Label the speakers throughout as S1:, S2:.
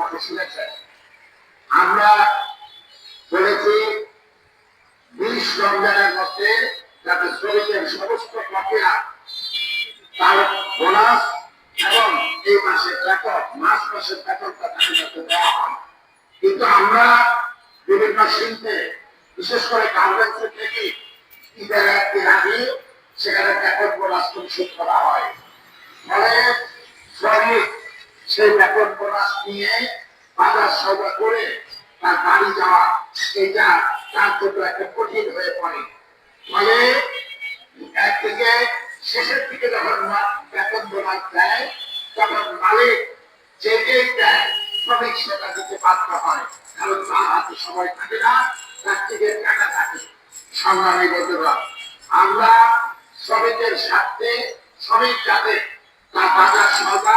S1: মতো শুনেছেন আমরা বলেছি, বিশ রমজানের মধ্যে যাতে শ্রমিকের সমস্ত প্রক্রিয়া তার বোনাস এবং এই মাসের বেতন, মাস মাসের বেতনটা তাকে যাতে দেওয়া হয়। কিন্তু আমরা বিভিন্ন শিল্পে, বিশেষ করে গার্মেন্টসের থেকে ঈদের একদিন আগে সেখানে বেতন বোনাস পরিশোধ করা হয়। ফলে শ্রমিক সেই বেতন বোনাস নিয়ে বাজার সৌদা করে তার বাড়ি যাওয়া এটা তার জন্য একটা কঠিন হয়ে পড়ে। ফলে একদিকে শেষের দিকে যখন বেতন বোনাস দেয় তখন মালিক যেটাই দেয় শ্রমিক সেটা দিতে বাধ্য হয়। কারণ তার হাতে সময় থাকে না, তার থেকে টাকা থাকে। সংগ্রামী বন্ধুরা, আমরা শ্রমিকের স্বার্থে, শ্রমিক যাতে তার বাজার করে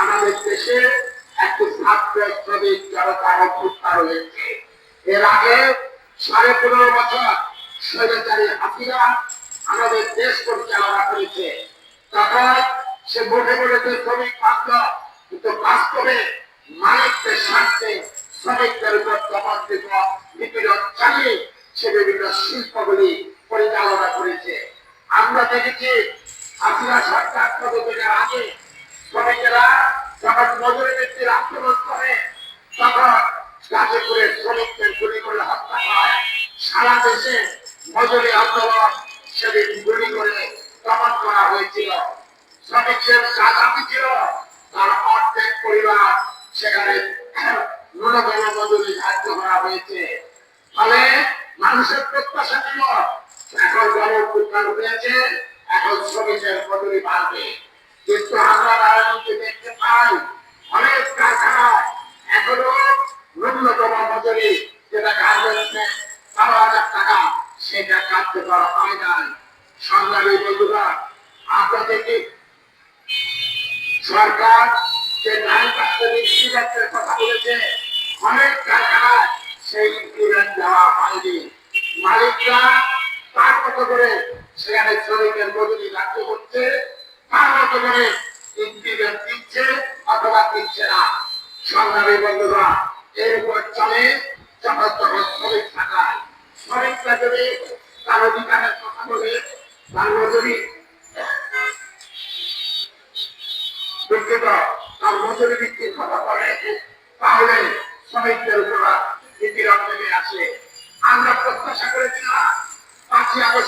S1: আমাদের দেশে একটি ছাত্র শ্রমিক জনতার অভ্যুত্থান হয়েছে। এর আগে সাড়ে পনেরো বছর স্বৈরাচারী হাসিনা আমাদের দেশ পরিচালনা করেছে। তখন সে মোটে বলেছে শ্রমিক মাত্র কিন্তু বাস্তবে মালিকদের স্বার্থে শ্রমিকদের উপর দমনবিত নিপীড়ন চালিয়ে সে বিভিন্ন শিল্পগুলি পরিচালনা করেছে। আমরা দেখেছি হাসিনা সরকার প্রবর্তনের আগে শ্রমিকেরা যখন মজুরি ব্যক্তির আক্রমণ করে তখন গাজীপুরের শ্রমিকদের গুলি করে হত্যা হয়। সারা দেশে মজুরি আন্দোলন সেদিন গুলি করে দমন করা হয়েছিল। শ্রমিকদের চাকরি ছিল, তার অর্ধেক পরিবার সেখানে ন্যূনতম মজুরি ধার্য করা হয়েছে। ফলে মানুষের প্রত্যাশা ছিল, এখন গণপুত্র হয়েছে, এখন শ্রমিকের মজুরি বাড়বে। কিন্তু আমরা রাজনীতি দেখতে পাই, অনেক কারখানায় এখনও ন্যূনতম মজুরি যেটা গার্মেন্টসে বারো হাজার টাকা, সেটা কার্যকর হয় নাই। সংগ্রামী বন্ধুরা আমরা দেখি সরকার যে নারী বাচ্চাদের ইনক্রিমেন্টের কথা বলেছে, অনেক কারখানায় সেই ইনক্রিমেন্ট দেওয়া হয়নি। মালিকরা তার মতো করে সেখানে শ্রমিকের মজুরি রাজ্য করছে করে ইনক্রিমেন্ট দিচ্ছে অথবা দিচ্ছে না। সংগ্রামী বন্ধুরা, এর চলে যখন তখন শ্রমিক থাকায় শ্রমিকরা যদি তার অধিকারের কথা বলে, তার মজুরি দুঃখিত, তার মজুরি বৃদ্ধির কথা বলে, তাহলে শ্রমিকদের উপর নিপীড়ন নেমে আসে। আমরা প্রত্যাশা করেছিলাম পাঁচই আগস্টের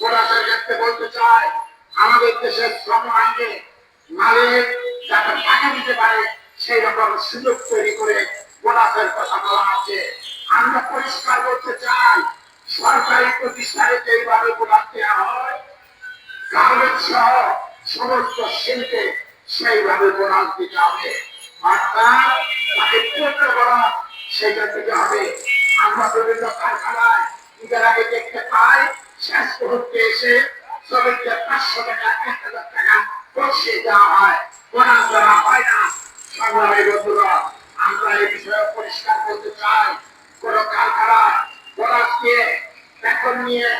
S1: বোনাসের ক্ষেত্রে বলতে চাই, আমাদের দেশের শ্রম আইনে মালিক যাতে টাকা দিতে পারে, সেই রকম সুযোগ তৈরি করে বোনাসের কথা বলা আছে। আমরা পরিষ্কার করতে চাই, সরকারি প্রতিষ্ঠানে যেভাবে বোনাস দেওয়া হয় গার্মেন্টস সহ সমস্ত শিল্পে সেইভাবে বোনাস দিতে হবে। অর্থাৎ তাকে পূর্ণ বোনাস সেইটা দিতে হবে। আমরা বিভিন্ন কারখানায় ঈদের আগে দেখতে মুহূর্তে এসে শ্রমিকদের পাঁচশো টাকা, এক হাজার টাকা বসিয়ে দেওয়া হয় বোনাস দেওয়া হয় না। সংগ্রামী বন্ধুরা, আমরা এই বিষয়ে পরিষ্কার করতে চাই, কোন কারখানায় বোনাস দিয়ে বেতন নিয়ে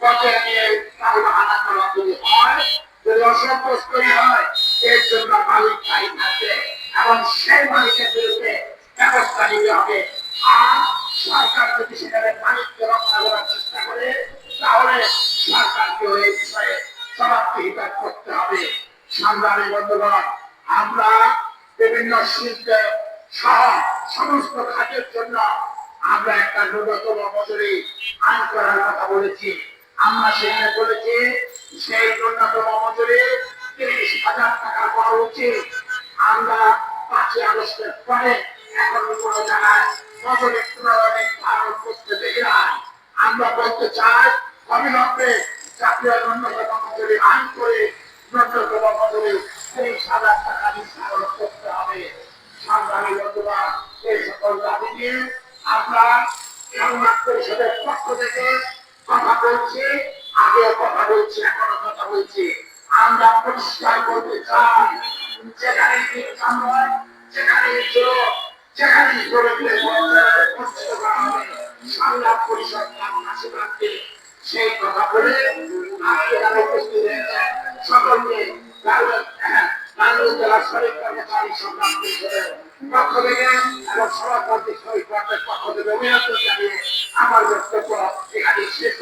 S1: বজায় নিয়ে তাও বাহানা করা যদি হয়, যদি অসন্তোষ হয়, এর জন্য মালিক দায়ী থাকবে। এবং সেই মালিকের বিরুদ্ধে ব্যবস্থা নিতে হবে। আর সরকার যদি সেখানে মালিককে রক্ষা করার চেষ্টা করে তাহলে সরকারকে এই বিষয়ে জবাবদিহিতা করতে হবে। আমরা বিভিন্ন শিল্পে সহ সমস্ত খাতের জন্য আমরা একটা ন্যূনতম মজুরি আইন করার কথা বলেছি। আমরা সেখানে বলেছি, সেই ন্যূনতম মজুরি তিরিশ হাজার টাকা করা উচিত। আমরা পাঁচই আগস্টের পরে এখন কোনো জায়গায় মজুরি পুনরায় ধারণ করতে দেখি আমরা বলতে চাই অবিলম্বে জাতীয় ন্যূনতম মজুরি আইন করে ন্যূনতম মজুরি তিরিশ হাজার টাকা নির্ধারণ করতে হবে। সংগ্রামী বন্ধুরা এই সকল দাবি নিয়ে আমরা সংবাদ পরিষদের পক্ষ থেকে কথা বলছি আগেও কথা বলছি এখনও কথা বলছি। আমরা পরিষ্কার করতে চাই যেখানে নির্যাতন হয়, যেখানে যেখানে সংবাদ পরিষদ কাছে রাখবে সেই কথা বলে আজকে যারা উপস্থিত হয়েছে। সকলকে বাংলাদেশ জেলা শরীর কর্মচারী সংগ্রাম পরিষদের পক্ষ থেকে এবং সভাপতি আমার বক্তব্য এখানে শেষ